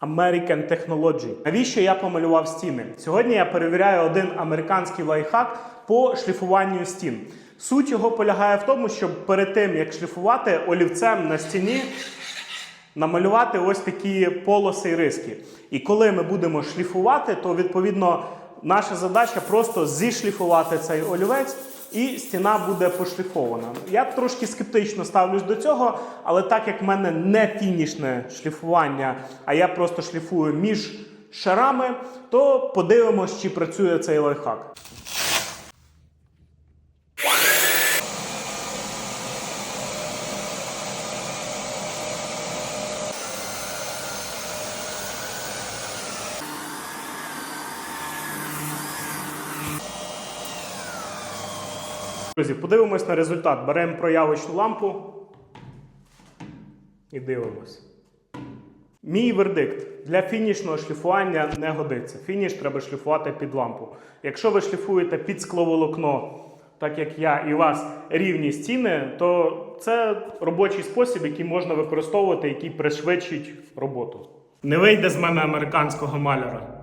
American Technology. Навіщо я помалював стіни? Сьогодні я перевіряю один американський лайфхак по шліфуванню стін. Суть його полягає в тому, щоб перед тим як шліфувати олівцем на стіні намалювати ось такі полоси і риски. І коли ми будемо шліфувати, то відповідно наша задача просто зішліфувати цей олівець. І стіна буде пошліфована. Я трошки скептично ставлюсь до цього, але так як в мене не фінішне шліфування, а я просто шліфую між шарами, то подивимось, чи працює цей лайфхак. Друзі, подивимось на результат. Беремо проявочну лампу і дивимось. Мій вердикт для фінішного шліфування не годиться. Фініш треба шліфувати під лампу. Якщо ви шліфуєте під скловолокно, так як я і у вас рівні стіни, то це робочий спосіб, який можна використовувати, який пришвидшить роботу. Не вийде з мене американського маляра.